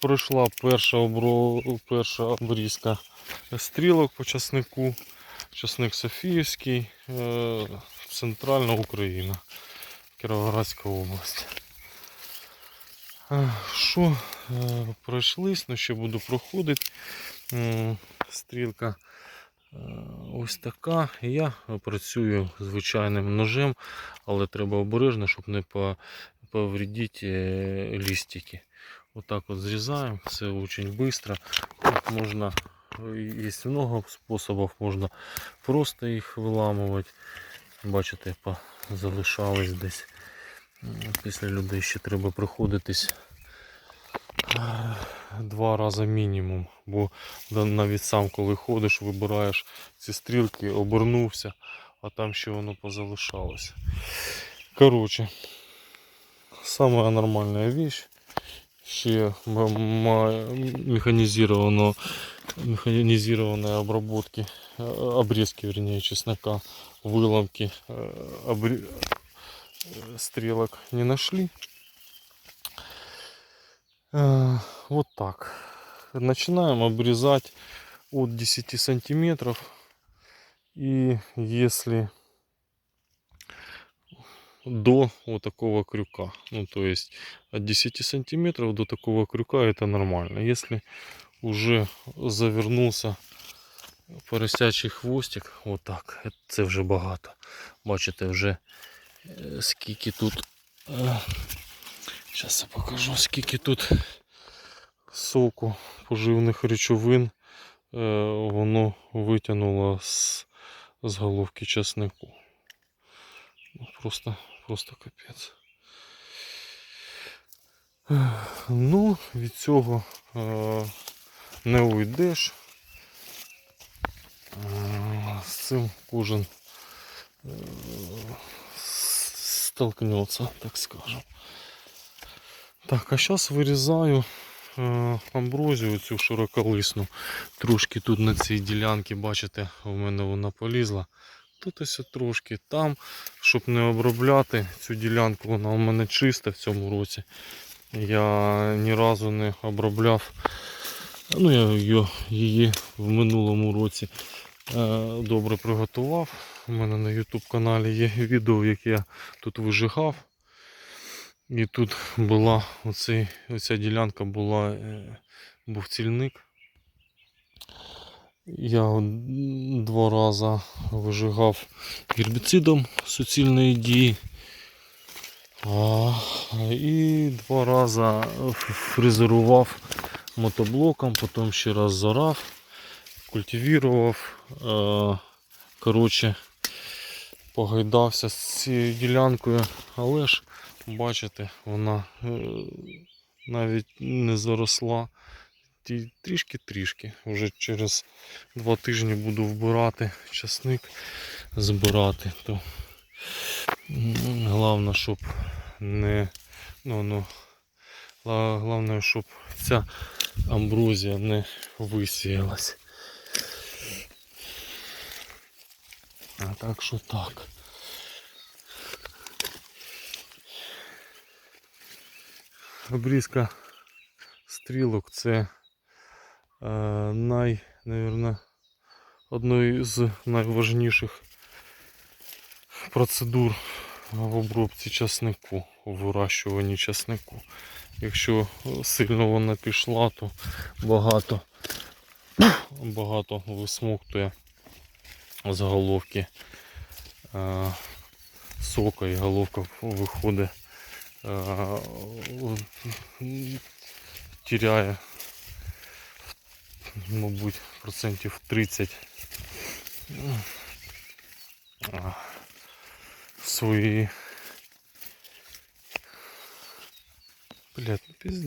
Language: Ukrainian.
Пройшла перша, обро... перша обрізка стрілок по часнику. Часник Софіївський, е, Центральна Україна, Кіровоградська область. Що е, пройшлись, ну ще буду проходити. Стрілка е, ось така. Я працюю звичайним ножем, але треба обережно, щоб не по- повредити е, листики. Отак от зрізаємо, це дуже швидко. Тут можна, є много способів, можна просто їх виламувати. Бачите, залишались десь. Після людей ще треба приходитись е, два рази мінімум. Бо навіть сам, коли ходиш, вибираєш ці стрілки, обернувся, а там ще воно позалишалося. Коротше, самая нормальная вещь. Ще м- м- механизировано, механизированные обработки, э, обрезки, вернее, чеснока, выломки, э, обре- э, стрелок не нашли. Вот так. Начинаем обрезать от 10 сантиметров. И если до вот такого крюка. Ну, то есть от 10 сантиметров до такого крюка это нормально. Если уже завернулся поросячий хвостик, отак, е, це вже багато. Бачите, вже е, скільки тут. Зараз я покажу, скільки тут соку поживних речовин е, воно витягнуло з, з головки часнику. Ну, Просто, просто капець. Ну, від цього е, не уйдеш. Е, З цим кожен е, с- столкнется, так скажем. Так, а зараз вирізаю амброзію цю широколисну. Трошки тут на цій ділянці, бачите, у мене вона полізла. Тут трошки там, щоб не обробляти цю ділянку, вона у мене чиста в цьому році. Я ні разу не обробляв. Ну, я її, її в минулому році е, добре приготував. У мене на YouTube каналі є відео, як я тут вижигав. І тут була оцей, оця ділянка була, е, був цільник. Я два рази вижигав гербіцидом суцільної дії. А, і два рази фрезерував мотоблоком, потім ще раз зорав, культивував. Е, коротше, погайдався з цією ділянкою, але ж бачите, вона е, навіть не заросла. Трішки-трішки. Вже через два тижні буду вбирати часник, збирати. То головне, щоб не. Ну, ну, головне, щоб ця амброзія не висіялась. А так що так. Обрізка стрілок це най, наверно, одної з найважніших процедур в обробці часнику, у вирощуванні часнику. Якщо сильно вона пішла, то багато, багато висмоктує з головки е, сока і головка виходить, е, тіряє, мабуть, процентів 30 е, свої. Блядь, ну пізд...